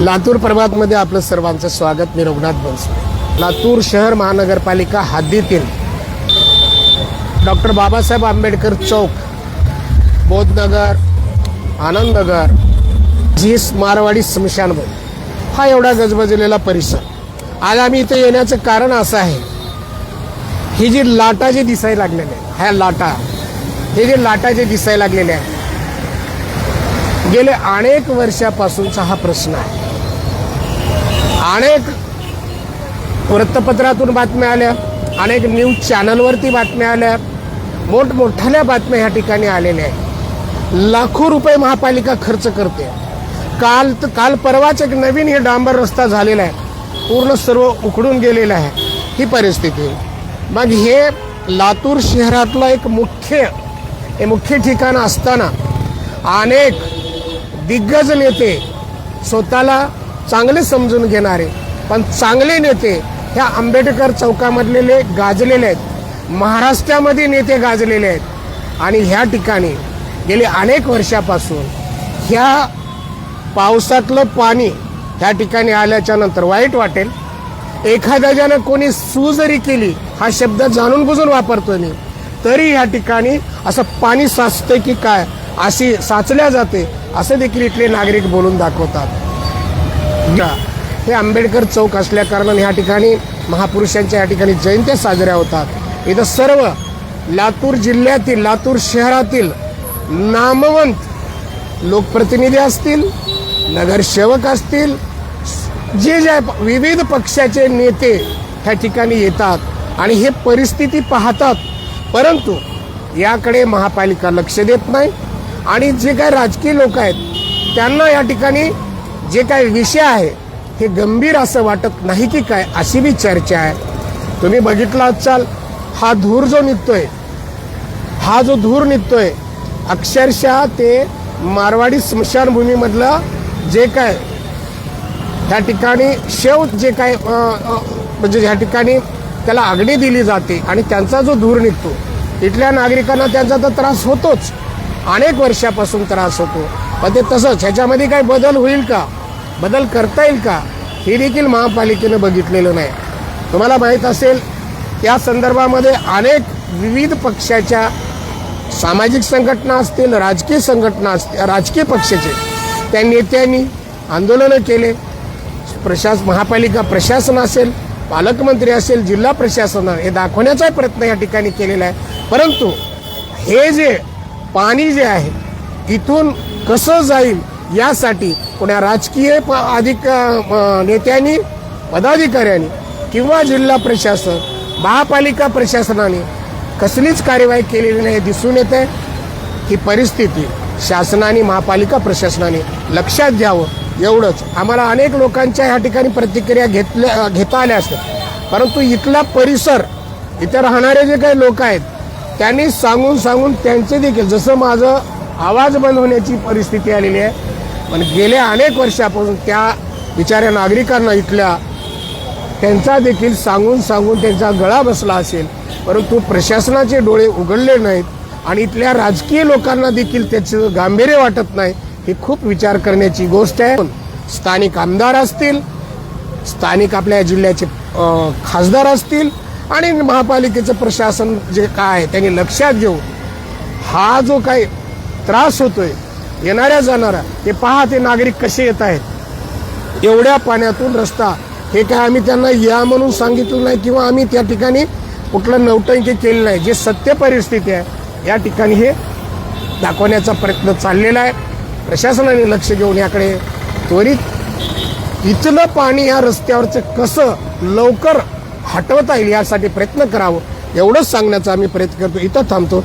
लातूर प्रभातमध्ये आपलं सर्वांचं स्वागत. मी रघुनाथ बनसोडे. लातूर शहर महानगरपालिका हद्दीतील डॉक्टर बाबासाहेब आंबेडकर चौक बोधनगर आनंदनगर झीस मारवाडी स्मशानभूमी हा एवढा गजबजलेला परिसर. आज आम्ही इथे येण्याचं कारण असं आहे ही जी लाटा जी दिसायला लागलेली आहे ह्या लाटा हे जे लाटा जे दिसायला लागलेले आहे गेले अनेक वर्षापासूनचा हा प्रश्न आहे. अनेक वृत्तपत्रातून बातम्या आल्या अनेक न्यूज चॅनलवरती बातम्या आल्या मोठमोठ्याल्या बातम्या ह्या ठिकाणी आलेल्या आहेत. लाखो रुपये महापालिका खर्च करते. काल काल परवाच एक नवीन हे डांबर रस्ता झालेला आहे. पूर्ण सर्व उखडून गेलेलं आहे. ही परिस्थिती. मग हे लातूर शहरातलं एक मुख्य हे मुख्य ठिकाण असताना अनेक दिग्गज नेते स्वतःला चांगले समजून घेणारे पण चांगले नेते ह्या आंबेडकर चौकामधलेले गाजलेले आहेत. महाराष्ट्रामध्ये नेते गाजलेले आहेत. आणि ह्या ठिकाणी गेले अनेक वर्षापासून ह्या पावसातलं पाणी ह्या ठिकाणी आल्याच्यानंतर वाईट वाटेल. एखाद्या ज्यानं कोणी सू जरी केली हा शब्द जाणून बुजून वापरतोय मी तरी ह्या ठिकाणी असं पाणी साचतं की काय अशी साचल्या जाते असं देखील इथले नागरिक बोलून दाखवतात. हे आंबेडकर चौक असल्या कारणाने ह्या ठिकाणी महापुरुषांच्या या ठिकाणी जयंत्या साजऱ्या होतात. इथं सर्व लातूर जिल्ह्यातील लातूर शहरातील नामवंत लोकप्रतिनिधी असतील नगरसेवक असतील जे जे विविध पक्षाचे नेते ह्या ठिकाणी येतात आणि हे परिस्थिती पाहतात परंतु याकडे महापालिका लक्ष देत नाही. आणि जे काही राजकीय लोक आहेत त्यांना या ठिकाणी जे काय विषय आहे हे गंभीर असं वाटत नाही की काय अशी बी चर्चा आहे. तुम्ही बघितला असाल हा धूर जो निघतोय हा जो धूर निघतोय अक्षरशः ते मारवाडी स्मशानभूमीमधलं जे काय ह्या ठिकाणी शेव जे काय म्हणजे ह्या ठिकाणी त्याला आगणी दिली जाते आणि त्यांचा जो धूर निघतो इथल्या नागरिकांना त्यांचा तर त्रास होतोच. अनेक वर्षापासून त्रास होतो. पण ते तसंच ह्याच्यामध्ये काही बदल होईल का? बदल करता येईल का हे देखील महापालिकेनं बघितलेलं नाही. तुम्हाला माहीत असेल या संदर्भामध्ये अनेक विविध पक्षाच्या सामाजिक संघटना असतील राजकीय संघटना असतील राजकीय पक्षाचे त्या नेत्यांनी आंदोलनं केले. प्रशास महापालिका प्रशासन असेल पालकमंत्री असेल जिल्हा प्रशासन हे दाखवण्याचा प्रयत्न या ठिकाणी केलेला आहे. परंतु हे जे पाणी जे आहे इथून कसं जाईल यासाठी कोणा राजकीय प- अधिक नेत्यांनी पदाधिकाऱ्यांनी किंवा जिल्हा प्रशासन महापालिका प्रशासनाने कसलीच कार्यवाही केलेली नाही हे दिसून येत आहे. ही परिस्थिती शासनाने महापालिका प्रशासनाने लक्षात घ्यावं. एवढंच. आम्हाला अनेक लोकांच्या ह्या ठिकाणी प्रतिक्रिया घेतल्या घेता आल्या असतात परंतु इथला परिसर इथे राहणारे जे काही लोक आहेत त्यांनी सांगून सांगून त्यांचे देखील जसं माझं आवाज बंद होण्याची परिस्थिती आलेली आहे पण गेल्या अनेक वर्षापासून त्या बिचाऱ्या नागरिकांना इथल्या त्यांचा देखील सांगून सांगून त्यांचा गळा बसला असेल परंतु प्रशासनाचे डोळे उघडले नाहीत आणि इथल्या राजकीय लोकांना देखील त्याचं गांभीर्य वाटत नाही ही खूप विचार करण्याची गोष्ट आहे. स्थानिक आमदार असतील स्थानिक आपल्या जिल्ह्याचे खासदार असतील आणि महापालिकेचं प्रशासन जे काय आहे त्यांनी लक्षात घेऊन हा जो काही त्रास होतोय येणाऱ्या जाणारा ते पहा ते नागरिक कसे येत आहेत. एवढ्या पाण्यातून रस्ता हे काय आम्ही त्यांना या म्हणून सांगितलं नाही किंवा आम्ही त्या ठिकाणी कुठलं नौटंकी केलं नाही. जे सत्य परिस्थिती आहे या ठिकाणी हे दाखवण्याचा प्रयत्न चाललेला आहे. प्रशासनाने लक्ष घेऊन याकडे त्वरित इथलं पाणी या रस्त्यावरचं कसं लवकर हटवता येईल यासाठी प्रयत्न करावं एवढंच सांगण्याचा आम्ही प्रयत्न करतो. इथं थांबतो.